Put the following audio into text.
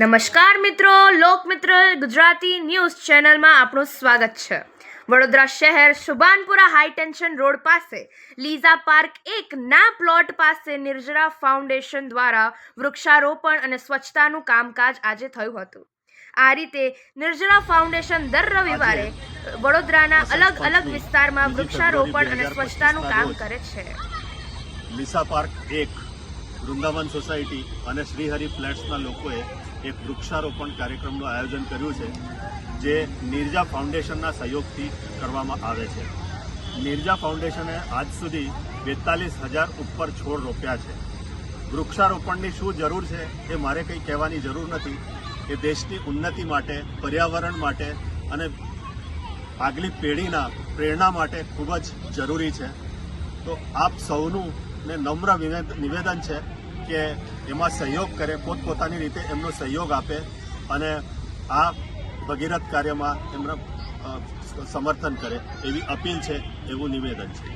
નમસ્કાર મિત્રો લોકમિત્ર ગુજરાતી ન્યૂઝ ચેનલમાં આપણું સ્વાગત છે. વડોદરા શહેર શુભાનપુરા હાઈ ટેન્શન રોડ પાસે લીઝા પાર્ક એક ના પ્લોટ પાસે નિર્જરા ફાઉન્ડેશન દ્વારા વૃક્ષારોપણ અને સ્વચ્છતાનું કામકાજ આજે થયું હતું. આ રીતે નિર્જરા ફાઉન્ડેશન દર રવિવારે વડોદરાના અલગ અલગ વિસ્તારમાં વૃક્ષારોપણ અને સ્વચ્છતાનું કામ કરે છે. લીસા પાર્ક એક વૃંદાવન સોસાયટી અને શ્રીહરિ ફ્લેટ્સના લોકોએ એક વૃક્ષારોપણ કાર્યક્રમનું આયોજન કર્યું છે, જે નિર્જા ફાઉન્ડેશનના સહયોગથી કરવામાં આવે છે. નિર્જા ફાઉન્ડેશને આજ સુધી બેતાલીસ હજાર ઉપર છોડ રોપ્યા છે. વૃક્ષારોપણની શું જરૂર છે એ મારે કંઈ કહેવાની જરૂર નથી. એ દેશની ઉન્નતિ માટે, પર્યાવરણ માટે અને આગલી પેઢીના પ્રેરણા માટે ખૂબ જ જરૂરી છે. તો આપ સૌનું ને નમ્ર નિવેદન છે કે એમાં સહયોગ કરે, પોતપોતાની રીતે એમનો સહયોગ આપે અને આ ભગીરથ કાર્યમાં એમના સમર્થન કરે એવી અપીલ છે, એવું નિવેદન છે.